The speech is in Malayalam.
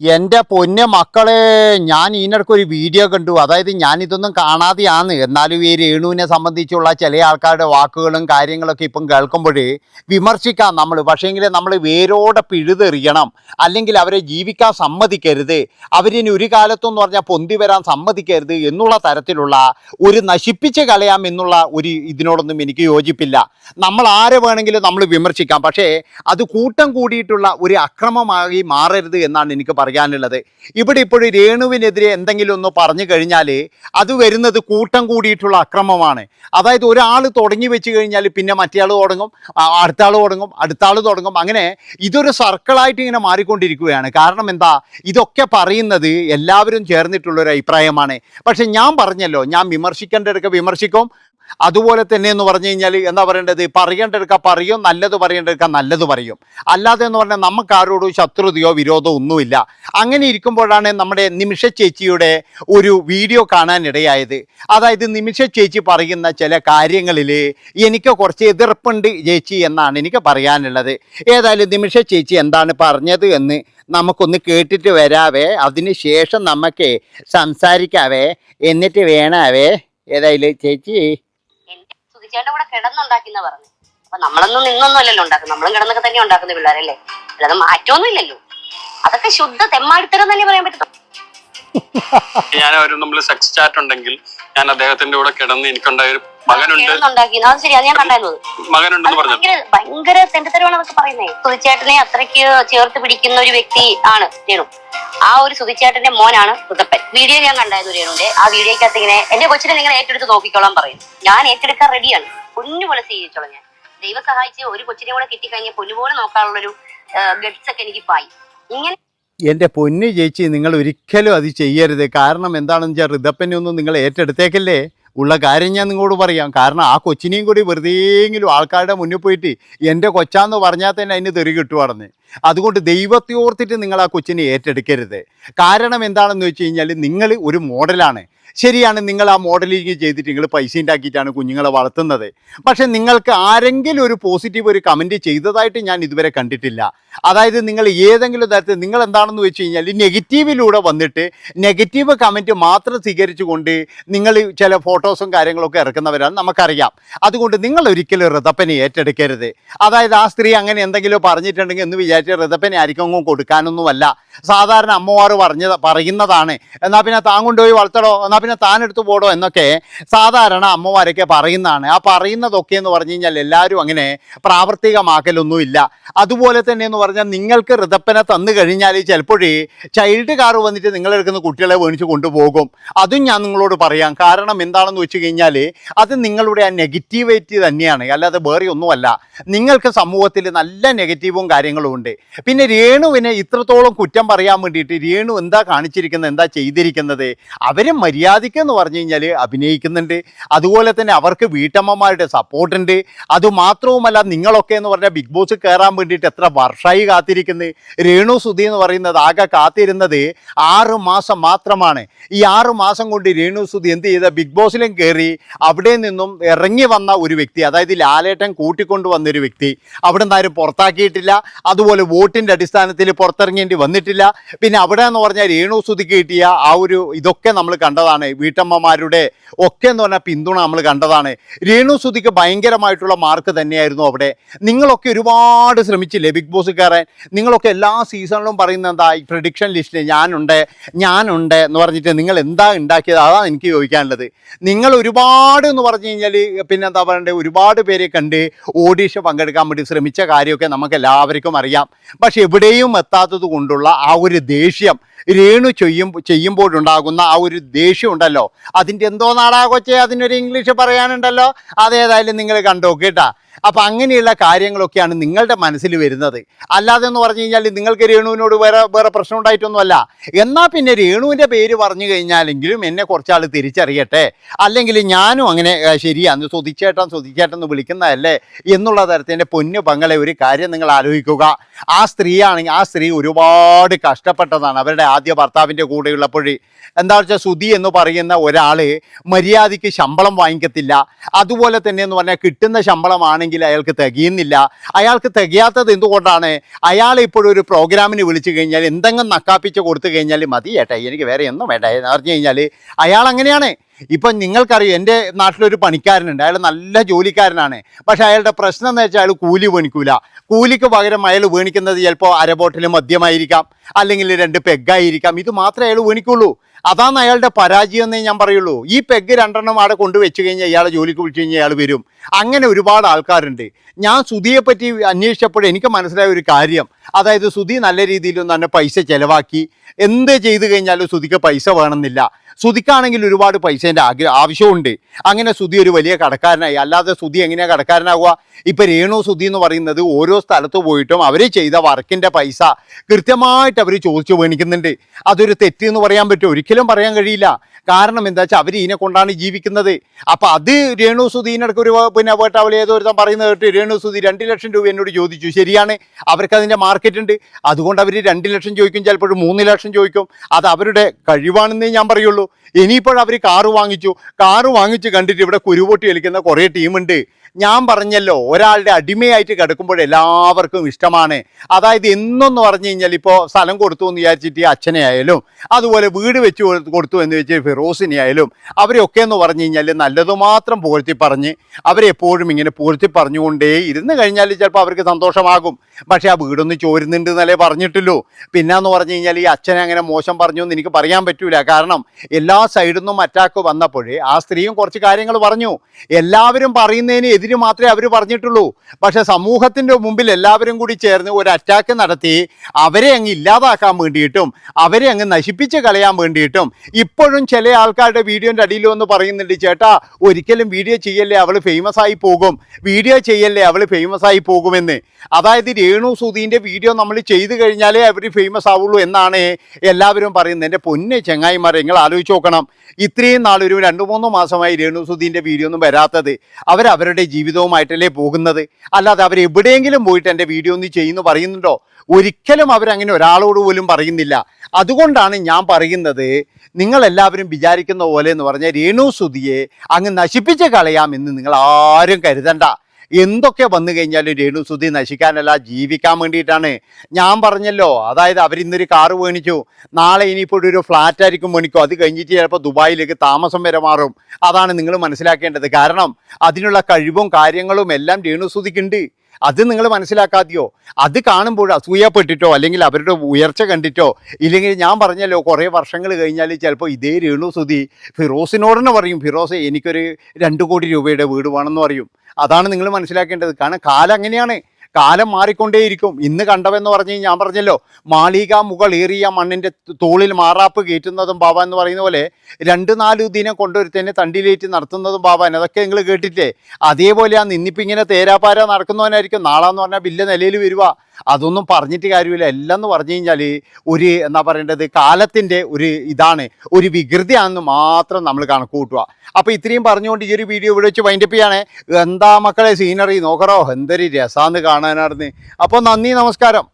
എന്റെ പൊന്ന മക്കളെ ഞാൻ ഇതിനിടയ്ക്ക് ഒരു വീഡിയോ കണ്ടു. അതായത് ഞാനിതൊന്നും കാണാതെയാണ്. എന്നാലും ഈ രേണുവിനെ സംബന്ധിച്ചുള്ള ചില ആൾക്കാരുടെ വാക്കുകളും കാര്യങ്ങളൊക്കെ ഇപ്പം കേൾക്കുമ്പോൾ വിമർശിക്കാം നമ്മൾ. പക്ഷേങ്കിൽ നമ്മൾ വേരോടെ പിഴുതെറിയണം. അല്ലെങ്കിൽ അവരെ ജീവിക്കാൻ സമ്മതിക്കരുത്. അവരിനി ഒരു കാലത്തെന്ന് പറഞ്ഞാൽ പൊന്തി വരാൻ സമ്മതിക്കരുത് എന്നുള്ള തരത്തിലുള്ള ഒരു നശിപ്പിച്ച് കളയാം എന്നുള്ള ഒരു ഇതിനോടൊന്നും എനിക്ക് യോജിപ്പില്ല. നമ്മൾ ആരെ വേണമെങ്കിലും നമ്മൾ വിമർശിക്കാം. പക്ഷേ അത് കൂട്ടം കൂടിയിട്ടുള്ള ഒരു അക്രമമായി മാറരുത് എന്നാണ് എനിക്ക് പറയാനുള്ളത്. ഇവിടെ ഇപ്പോഴും രേണുവിനെതിരെ എന്തെങ്കിലും ഒന്ന് പറഞ്ഞു കഴിഞ്ഞാൽ അത് വരുന്നത് കൂട്ടം കൂടിയിട്ടുള്ള അക്രമമാണ്. അതായത് ഒരാൾ തുടങ്ങി വെച്ച് കഴിഞ്ഞാൽ പിന്നെ മറ്റേ ആൾ തുടങ്ങും അടുത്ത ആൾ തുടങ്ങും അടുത്ത ആൾ തുടങ്ങും. അങ്ങനെ ഇതൊരു സർക്കിളായിട്ട് ഇങ്ങനെ മാറിക്കൊണ്ടിരിക്കുകയാണ്. കാരണം എന്താ? ഇതൊക്കെ പറയുന്നത് എല്ലാവരും ചേർന്നിട്ടുള്ളൊരു അഭിപ്രായമാണ്. പക്ഷെ ഞാൻ പറഞ്ഞല്ലോ ഞാൻ വിമർശിക്കേണ്ടതൊക്കെ വിമർശിക്കും അതുപോലെ തന്നെ എന്ന് പറഞ്ഞു കഴിഞ്ഞാൽ എന്താ പറയേണ്ടത്? പറയേണ്ടടുക്ക പറയും നല്ലത് പറയേണ്ടടുക്ക നല്ലത് പറയും. അല്ലാതെ എന്ന് പറഞ്ഞാൽ നമുക്ക് ആരോടും ശത്രുതയോ വിരോധമോ ഒന്നുമില്ല. അങ്ങനെ ഇരിക്കുമ്പോഴാണ് നമ്മുടെ നിമിഷ ചേച്ചിയുടെ ഒരു വീഡിയോ കാണാനിടയായത്. അതായത് നിമിഷ ചേച്ചി പറയുന്ന ചില കാര്യങ്ങളിൽ എനിക്ക് കുറച്ച് എതിർപ്പുണ്ട് ചേച്ചി എന്നാണ് എനിക്ക് പറയാനുള്ളത്. ഏതായാലും നിമിഷ ചേച്ചി എന്താണ് പറഞ്ഞത് എന്ന് നമുക്കൊന്ന് കേട്ടിട്ട് വരാവേ. അതിന് ശേഷം നമുക്ക് സംസാരിക്കാവേ. എന്നിട്ട് വേണാവേ. ഏതായാലും ചേച്ചി. സുതിച്ചേട്ടൻ കൂടെ കിടന്നുണ്ടാക്കിന്ന് പറഞ്ഞു. അപ്പൊ നമ്മളൊന്നും നിന്നൊന്നും അല്ലല്ലോ ഉണ്ടാക്കുന്നത്. നമ്മളും കിടന്നൊക്കെ തന്നെ ഉണ്ടാക്കുന്ന പിള്ളേരല്ലേ? അല്ലാതെ മാറ്റമൊന്നും ഇല്ലല്ലോ. അതൊക്കെ ശുദ്ധ തെമ്മാടിത്തരം തന്നെ പറയാൻ പറ്റും ഞാൻ ഒരു നമ്മൾ സെക്സ് ചാറ്റ് ഉണ്ടെങ്കിൽ ഞാൻ അദ്ദേഹത്തിന്റെ കൂടെ കിടന്ന് എനിക്കുണ്ടായ ഒരു മകനുണ്ട്. മകനുണ്ടെന്ന് പറഞ്ഞു? ഭയങ്കര പറയുന്നത് സുതിച്ചേട്ടനെ അത്രയ്ക്ക് ചേർത്ത് പിടിക്കുന്ന ഒരു വ്യക്തി ആണ് രേണു. ആ ഒരു സുധിച്ചേട്ടന്റെ മോനാണ് പുതപ്പൻ വീഡിയോ ഞാൻ കണ്ടായിരുന്നു രേണുവിന്റെ ആ വീഡിയോക്കകത്ത് ഇങ്ങനെ എന്റെ കൊച്ചിനെ നിങ്ങൾ ഏറ്റെടുത്ത് നോക്കിക്കോളാൻ പറയും. ഞാൻ ഏറ്റെടുക്കാൻ റെഡിയാണ് പൊന്നുപോലെ സ്വീകരിച്ചോളാം ഞാൻ. ദൈവം സഹായിച്ച് ഒരു കൊച്ചിനെ കൂടെ കിട്ടിക്കഴിഞ്ഞാൽ പൊന്നുപോലെ നോക്കാനുള്ളൊരു ഗഡ്സ് ഒക്കെ എനിക്ക് പായി. ഇങ്ങനെ എന്റെ പൊന്നു ചേച്ചി നിങ്ങൾ ഒരിക്കലും അത് ചെയ്യരുത്. കാരണം എന്താണെന്ന് വെച്ചാൽ ഋതപ്പനെ ഒന്നും നിങ്ങൾ ഏറ്റെടുത്തേക്കല്ലേ? ഉള്ള കാര്യം ഞാൻ നിങ്ങളോട് പറയാം. കാരണം ആ കൊച്ചിനെയും കൂടി വെറുതെയെങ്കിലും ആൾക്കാരുടെ മുന്നിൽ പോയിട്ട് എന്റെ കൊച്ചാന്ന് പറഞ്ഞാൽ തന്നെ അതിന് തെറി കിട്ടുവാണെന്ന്. അതുകൊണ്ട് ദൈവത്തെ ഓർത്തിട്ട് നിങ്ങൾ ആ കൊച്ചിനെ ഏറ്റെടുക്കരുത്. കാരണം എന്താണെന്ന് വെച്ച് കഴിഞ്ഞാൽ നിങ്ങൾ ഒരു മോഡലാണ്. ശരിയാണ് നിങ്ങൾ ആ മോഡലിംഗ് ചെയ്തിട്ട് നിങ്ങൾ പൈസ ഉണ്ടാക്കിയിട്ടാണ് കുഞ്ഞുങ്ങളെ വളർത്തുന്നത്. പക്ഷേ നിങ്ങൾക്ക് ആരെങ്കിലും ഒരു പോസിറ്റീവ് ഒരു കമന്റ് ചെയ്തതായിട്ട് ഞാൻ ഇതുവരെ കണ്ടിട്ടില്ല. അതായത് നിങ്ങൾ ഏതെങ്കിലും തരത്തിൽ നിങ്ങൾ എന്താണെന്ന് വെച്ച് കഴിഞ്ഞാൽ നെഗറ്റീവിലൂടെ വന്നിട്ട് നെഗറ്റീവ് കമന്റ് മാത്രം സ്വീകരിച്ചുകൊണ്ട് നിങ്ങൾ ചില ഫോട്ടോസും കാര്യങ്ങളൊക്കെ ഇറക്കുന്നവരാണ് നമുക്കറിയാം. അതുകൊണ്ട് നിങ്ങൾ ഒരിക്കലും ഋതപ്പനെ ഏറ്റെടുക്കരുത്. അതായത് ആ സ്ത്രീ അങ്ങനെ എന്തെങ്കിലും പറഞ്ഞിട്ടുണ്ടെങ്കിൽ എന്ന് വിചാരിച്ച് ഋതപ്പനെ ആയിരിക്കും അങ്ങ് കൊടുക്കാനൊന്നുമല്ല. സാധാരണ അമ്മമാർ പറഞ്ഞത് പറയുന്നതാണ്. എന്നാൽ പിന്നെ താൻ കൊണ്ടുപോയി വളർത്തടോ എന്നാൽ പിന്നെ താൻ എടുത്തു പോടോ? എന്നൊക്കെ സാധാരണ അമ്മമാരൊക്കെ പറയുന്നതാണ്. ആ പറയുന്നതൊക്കെ എന്ന് പറഞ്ഞു കഴിഞ്ഞാൽ എല്ലാവരും അങ്ങനെ പ്രാവർത്തികമാക്കലൊന്നുമില്ല. അതുപോലെ തന്നെ എന്ന് പറഞ്ഞാൽ നിങ്ങൾക്ക് ഋതപ്പനെ തന്നു കഴിഞ്ഞാൽ ചിലപ്പോഴേ ചൈൽഡ് കാർ വന്നിട്ട് നിങ്ങളെടുക്കുന്ന കുട്ടികളെ മേടിച്ച് കൊണ്ടുപോകും. അതും ഞാൻ നിങ്ങളോട് പറയാം. കാരണം എന്താണെന്ന് വെച്ച് കഴിഞ്ഞാൽ അത് നിങ്ങളുടെ ആ നെഗറ്റീവിറ്റി തന്നെയാണ്. അല്ലാതെ വേറെ ഒന്നുമല്ല. നിങ്ങൾക്ക് സമൂഹത്തിൽ നല്ല നെഗറ്റീവും കാര്യങ്ങളും ഉണ്ട്. പിന്നെ രേണുവിനെ ഇത്രത്തോളം കുറ്റം പറയാൻ വേണ്ടിയിട്ട് രേണു എന്താ കാണിച്ചിരിക്കുന്നത് എന്താ ചെയ്തിരിക്കുന്നത്? അവരെ മര്യാദയ്ക്ക് എന്ന് പറഞ്ഞു കഴിഞ്ഞാൽ അഭിനയിക്കുന്നുണ്ട്. അതുപോലെ തന്നെ അവർക്ക് വീട്ടമ്മമാരുടെ സപ്പോർട്ടുണ്ട് അതുമാത്രവുമല്ല നിങ്ങളൊക്കെ എന്ന് പറഞ്ഞാൽ ബിഗ് ബോസ് കയറാൻ വേണ്ടിയിട്ട് എത്ര വർഷമായി കാത്തിരിക്കുന്നത് രേണു സുധി എന്ന് പറയുന്നത് ആകെ കാത്തിരുന്നത് ആറ് മാസം മാത്രമാണ്. ഈ ആറ് മാസം കൊണ്ട് രേണു സുധി എന്ത് ചെയ്ത? ബിഗ് ബോസിലും കയറി അവിടെ നിന്നും ഇറങ്ങി വന്ന ഒരു വ്യക്തി അതായത് ലാലേട്ടൻ കൂട്ടിക്കൊണ്ടു വന്നൊരു വ്യക്തി അവിടെ നിന്ന് ആരും പുറത്താക്കിയിട്ടില്ല. അതുപോലെ വോട്ടിന്റെ അടിസ്ഥാനത്തിൽ പുറത്തിറങ്ങേണ്ടി വന്നിട്ടില്ല. പിന്നെ അവിടെ എന്ന് പറഞ്ഞാൽ രേണു സുധി കിട്ടിയ ആ ഒരു ഇതൊക്കെ നമ്മൾ കണ്ടതാണ്. വീട്ടമ്മമാരുടെ ഒക്കെ എന്ന് പറഞ്ഞാൽ പിന്തുണ നമ്മൾ കണ്ടതാണ്. രേണു സുധിക്ക് ഭയങ്കരമായിട്ടുള്ള മാർക്ക് തന്നെയായിരുന്നു അവിടെ. നിങ്ങളൊക്കെ ഒരുപാട് ശ്രമിച്ചില്ലേ? ബിഗ് ബോസ് കയറാൻ നിങ്ങളൊക്കെ എല്ലാ സീസണിലും പറയുന്ന എന്താ? ഈ പ്രഡിക്ഷൻ ലിസ്റ്റിൽ ഞാനുണ്ട് ഞാനുണ്ട് എന്ന് പറഞ്ഞിട്ട് നിങ്ങൾ എന്താ ഉണ്ടാക്കിയത് അതാണ് എനിക്ക് ചോദിക്കാനുള്ളത്. നിങ്ങൾ ഒരുപാട് എന്ന് പറഞ്ഞു കഴിഞ്ഞാൽ പിന്നെ എന്താ പറയണ്ടേ? ഒരുപാട് പേരെ കണ്ട് ഓഡീഷൻ പങ്കെടുക്കാൻ വേണ്ടി ശ്രമിച്ച കാര്യമൊക്കെ നമുക്ക് എല്ലാവർക്കും അറിയാം. പക്ഷെ എവിടെയും എത്താത്തത് കൊണ്ടുള്ള ആ ഒരു ദേഷ്യം രേണു ചെയ്യും ചെയ്യുമ്പോഴുണ്ടാകുന്ന ആ ഒരു ദേഷ്യം ഉണ്ടല്ലോ അതിന്റെ എന്തോ നാടാ കൊച്ചേ അതിനൊരു ഇംഗ്ലീഷ് പറയാനുണ്ടല്ലോ. അതേതായാലും നിങ്ങൾ കണ്ടോ കേട്ടാ. അപ്പം അങ്ങനെയുള്ള കാര്യങ്ങളൊക്കെയാണ് നിങ്ങളുടെ മനസ്സിൽ വരുന്നത്. അല്ലാതെ എന്ന് പറഞ്ഞു കഴിഞ്ഞാൽ നിങ്ങൾക്ക് രേണുവിനോട് വേറെ വേറെ പ്രശ്നം ഉണ്ടായിട്ടൊന്നുമല്ല. എന്നാൽ പിന്നെ രേണുവിന്റെ പേര് പറഞ്ഞു കഴിഞ്ഞാലെങ്കിലും എന്നെ കുറച്ചാൾ തിരിച്ചറിയട്ടെ. അല്ലെങ്കിൽ ഞാനും അങ്ങനെ ശരിയാണ് സ്വതിച്ചേട്ടൻ സ്വതിച്ചേട്ടൻ എന്ന് വിളിക്കുന്നതല്ലേ എന്നുള്ള തരത്തിന്റെ പൊന്നു പങ്കളെ ഒരു കാര്യം നിങ്ങൾ ആലോചിക്കുക. ആ സ്ത്രീയാണെങ്കിൽ ആ സ്ത്രീ ഒരുപാട് കഷ്ടപ്പെട്ടതാണ്. അവരുടെ ആദ്യ ഭർത്താവിന്റെ കൂടെയുള്ളപ്പോഴേ എന്താ വെച്ചാൽ സുധി എന്ന് പറയുന്ന ഒരാൾ മര്യാദയ്ക്ക് ശമ്പളം വാങ്ങിക്കത്തില്ല. അതുപോലെ തന്നെ എന്ന് പറഞ്ഞാൽ കിട്ടുന്ന ശമ്പളമാണെങ്കിൽ അയാൾക്ക് തികയുന്നില്ല. അയാൾക്ക് തികയാത്തത് എന്തുകൊണ്ടാണ്? അയാൾ ഇപ്പോഴൊരു പ്രോഗ്രാമിന് വിളിച്ചു കഴിഞ്ഞാൽ എന്തെങ്കിലും നക്കാപ്പിച്ച് കൊടുത്തു കഴിഞ്ഞാൽ മതി ചേട്ടാ എനിക്ക് വേറെ ഒന്നും വേണ്ട. എന്ന് പറഞ്ഞു കഴിഞ്ഞാൽ അയാൾ അങ്ങനെയാണ്. ഇപ്പം നിങ്ങൾക്കറിയാം എന്റെ നാട്ടിലൊരു പണിക്കാരനുണ്ട്. അയാൾ നല്ല ജോലിക്കാരനാണ്. പക്ഷെ അയാളുടെ പ്രശ്നം എന്ന് വെച്ചാൽ അയാൾ കൂലി മേണിക്കൂല കൂലിക്ക് പകരം അയാൾ വേണിക്കുന്നത് ചിലപ്പോൾ അര ബോട്ടിൽ മദ്യമായിരിക്കാം. അല്ലെങ്കിൽ രണ്ട് പെഗ്ഗായിരിക്കാം ഇത് മാത്രമേ അയാൾ വേണിക്കുള്ളൂ. അതാണ് അയാളുടെ പരാജയം എന്നേ ഞാൻ പറയുള്ളൂ. ഈ പെഗ് രണ്ടെണ്ണം അവിടെ കൊണ്ടുവച്ച് കഴിഞ്ഞാൽ ഇയാളെ ജോലിക്ക് വിളിച്ചു കഴിഞ്ഞാൽ അയാൾ വരും. അങ്ങനെ ഒരുപാട് ആൾക്കാരുണ്ട്. ഞാൻ സുധിയെ പറ്റി അന്വേഷിച്ചപ്പോൾ എനിക്ക് മനസ്സിലായ ഒരു കാര്യം. അതായത് സുധി നല്ല രീതിയിലൊന്നും തന്നെ പൈസ ചിലവാക്കി. എന്ത് ചെയ്തു കഴിഞ്ഞാലും സുധിക്ക് പൈസ വേണമെന്നില്ല. സുധിക്കാണെങ്കിൽ ഒരുപാട് പൈസേന്റെ ആഗ്രഹം ആവശ്യമുണ്ട് അങ്ങനെ ശ്രുതി ഒരു വലിയ കടക്കാരനായി. അല്ലാതെ ശ്രുതി എങ്ങനെയാണ് കടക്കാരനാവുക? ഇപ്പം രേണു ശ്രുതി എന്ന് പറയുന്നത് ഓരോ സ്ഥലത്ത് പോയിട്ടും അവർ ചെയ്ത വർക്കിന്റെ പൈസ കൃത്യമായിട്ട് അവർ ചോദിച്ചു മേണിക്കുന്നുണ്ട് അതൊരു തെറ്റ് എന്ന് പറയാൻ പറ്റും. ഒരിക്കലും പറയാൻ കഴിയില്ല. കാരണം എന്താ വെച്ചാൽ അവർ ഇതിനെ കൊണ്ടാണ് ജീവിക്കുന്നത്. അപ്പം അത് രേണു സുധീനടക്ക് ഒരു പിന്നെ വേട്ടാവലി ഏതോ ഒരുത്തം പറയുന്നത് കേട്ട് രേണു സുധി രണ്ട് ലക്ഷം രൂപ എന്നോട് ചോദിച്ചു. ശരിയാണ്. അവർക്ക് അതിന്റെ മാർക്കറ്റ് ഉണ്ട്. അതുകൊണ്ട് അവർ രണ്ട് ലക്ഷം ചോദിക്കും. ചിലപ്പോൾ മൂന്ന് ലക്ഷം ചോദിക്കും. അത് അവരുടെ കഴിവാണെന്നേ ഞാൻ പറയുള്ളൂ. ഇനിയിപ്പോൾ അവർ കാറ് വാങ്ങിച്ചു. കാറ് വാങ്ങിച്ച് കണ്ടിട്ട് ഇവിടെ കുരുപൊട്ടി കളിക്കുന്ന കുറേ ടീമുണ്ട് ഞാൻ പറഞ്ഞല്ലോ ഒരാളുടെ അടിമയായിട്ട് കിടക്കുമ്പോൾ എല്ലാവർക്കും ഇഷ്ടമാണ്. അതായത് എന്നൊന്ന് പറഞ്ഞു കഴിഞ്ഞാൽ ഇപ്പോൾ സ്ഥലം കൊടുത്തു എന്ന് വിചാരിച്ചിട്ട് അച്ഛനെ ആയാലും അതുപോലെ വീട് വെച്ച് കൊടുത്തു എന്ന് വെച്ച് ഫിറോസിനെ ആയാലും അവരെയൊക്കെ എന്ന് പറഞ്ഞു കഴിഞ്ഞാൽ നല്ലത് മാത്രം പൂഴ്ത്തി പറഞ്ഞ് അവരെപ്പോഴും ഇങ്ങനെ പൂഴ്ത്തി പറഞ്ഞുകൊണ്ടേ ഇരുന്ന് കഴിഞ്ഞാൽ ചിലപ്പോൾ അവർക്ക് സന്തോഷമാകും. പക്ഷേ ആ വീടൊന്ന് ചോരുന്നുണ്ട് എന്നല്ലേ പറഞ്ഞിട്ടുള്ളൂ. പിന്നെന്ന് പറഞ്ഞു കഴിഞ്ഞാൽ ഈ അച്ഛനെ അങ്ങനെ മോശം പറഞ്ഞു എന്ന് എനിക്ക് പറയാൻ പറ്റൂല. കാരണം എല്ലാ സൈഡിൽ നിന്നും അറ്റാക്ക് വന്നപ്പോഴേ ആ സ്ത്രീയും കുറച്ച് കാര്യങ്ങൾ പറഞ്ഞു. എല്ലാവരും പറയുന്നതിന് എതിര് മാത്രമേ അവർ പറഞ്ഞിട്ടുള്ളൂ. പക്ഷെ സമൂഹത്തിന്റെ മുമ്പിൽ എല്ലാവരും കൂടി ചേർന്ന് ഒരു അറ്റാക്ക് നടത്തി അവരെ അങ്ങ് ഇല്ലാതാക്കാൻ വേണ്ടിയിട്ടും അവരെ അങ്ങ് നശിപ്പിച്ച് കളയാൻ വേണ്ടിയിട്ടും ഇപ്പോഴും ചില ആൾക്കാരുടെ വീഡിയോന്റെ അടിയിൽ വന്ന് പറയുന്നുണ്ട് ചേട്ടാ ഒരിക്കലും വീഡിയോ ചെയ്യല്ലേ അവൾ ഫേമസ് ആയി പോകും. വീഡിയോ ചെയ്യല്ലേ അവൾ ഫേമസ് ആയി പോകുമെന്ന്. അതായത് രേണു സുധീന്റെ വീഡിയോ നമ്മൾ ചെയ്തു കഴിഞ്ഞാലേ അവർ ഫേമസ് ആവുള്ളൂ എന്നാണ് എല്ലാവരും പറയുന്നത്. എന്റെ പൊന്നെ ചെങ്ങായിമാരെ നിങ്ങൾ ആലോചിച്ച് നോക്കണം. ഇത്രയും നാളൊരു രണ്ട് മൂന്ന് മാസമായി രേണു സുധീന്റെ വീഡിയോ ഒന്നും വരാത്തത്. അവരവരുടെ ജീവിതവുമായിട്ടല്ലേ പോകുന്നത്? അല്ലാതെ അവർ എവിടെയെങ്കിലും പോയിട്ട് എന്റെ വീഡിയോ ഒന്ന് ചെയ്യുന്നു പറയുന്നുണ്ടോ? ഒരിക്കലും അവരങ്ങനെ ഒരാളോട് പോലും പറയുന്നില്ല. അതുകൊണ്ടാണ് ഞാൻ പറയുന്നത് നിങ്ങളെല്ലാവരും വിചാരിക്കുന്ന പോലെ എന്ന് പറഞ്ഞാൽ രേണു സുധിയെ അങ്ങ് നശിപ്പിച്ച് കളയാമെന്ന് നിങ്ങൾ ആരും കരുതണ്ട. എന്തൊക്കെ വന്നു കഴിഞ്ഞാലും രേണു സുധി നശിക്കാനല്ല ജീവിക്കാൻ വേണ്ടിയിട്ടാണ്. ഞാൻ പറഞ്ഞല്ലോ അതായത് അവരിന്നൊരു കാറ് മേണിച്ചു നാളെ ഇനിയിപ്പോൾ ഒരു ഫ്ലാറ്റ് ആയിരിക്കും മേണിക്കും അത് കഴിഞ്ഞിട്ട് ചിലപ്പോൾ ദുബായിലേക്ക് താമസം വരെ മാറും. അതാണ് നിങ്ങൾ മനസ്സിലാക്കേണ്ടത്. കാരണം അതിനുള്ള കഴിവും കാര്യങ്ങളും എല്ലാം രേണു സുധിക്കുണ്ട് അത് നിങ്ങൾ മനസ്സിലാക്കാതെയോ? അത് കാണുമ്പോൾ അസൂയപ്പെട്ടിട്ടോ അല്ലെങ്കിൽ അവരുടെ ഉയർച്ച കണ്ടിട്ടോ ഇല്ലെങ്കിൽ ഞാൻ പറഞ്ഞല്ലോ കുറേ വർഷങ്ങൾ കഴിഞ്ഞാൽ ചിലപ്പോൾ ഇതേ രേണു സുതി ഫിറോസിനോട് തന്നെ പറയും ഫിറോസ് എനിക്കൊരു രണ്ട് കോടി രൂപയുടെ വീട് വേണമെന്ന് പറയും. അതാണ് നിങ്ങൾ മനസ്സിലാക്കേണ്ടത്. കാരണം കാലം അങ്ങനെയാണ്. കാലം മാറിക്കൊണ്ടേയിരിക്കും. ഇന്ന് കണ്ടവെന്ന് പറഞ്ഞ് ഞാൻ പറഞ്ഞല്ലോ മാളിക ഏറിയ മണ്ണിന്റെ തോളിൽ മാറാപ്പ് കയറ്റുന്നതും ബാബ എന്ന് പറയുന്ന പോലെ രണ്ട് നാല് ദിനം കൊണ്ടൊരുത്തന്നെ തണ്ടിലേറ്റ് നടത്തുന്നതും ബാബാൻ അതൊക്കെ നിങ്ങൾ കേട്ടിട്ടേ അതേപോലെ ആ നിന്നിപ്പിങ്ങനെ തേരാപാര നടക്കുന്നവനായിരിക്കും. നാളെന്ന് പറഞ്ഞാൽ ബില്ല് നിലയിൽ വരുക അതൊന്നും പറഞ്ഞിട്ട് കാര്യമില്ല. എല്ലാം എന്ന് പറഞ്ഞു കഴിഞ്ഞാൽ ഒരു എന്താ പറയേണ്ടത് കാലത്തിന്റെ ഒരു ഇതാണ് ഒരു വികൃതിയാണെന്ന് മാത്രം നമ്മൾ കണക്ക് കൂട്ടുക അപ്പോൾ ഇത്രയും പറഞ്ഞുകൊണ്ട് ഈ ഒരു വീഡിയോ ഇവിടെ വെച്ച് വൈൻഡപ്പ് ചെയ്യാണ്. എന്താ മക്കളെ സീനറി നോക്കറോ എന്തൊരു രസമാണെന്ന് കാണാനായിരുന്നു അപ്പോൾ നന്ദി നമസ്കാരം.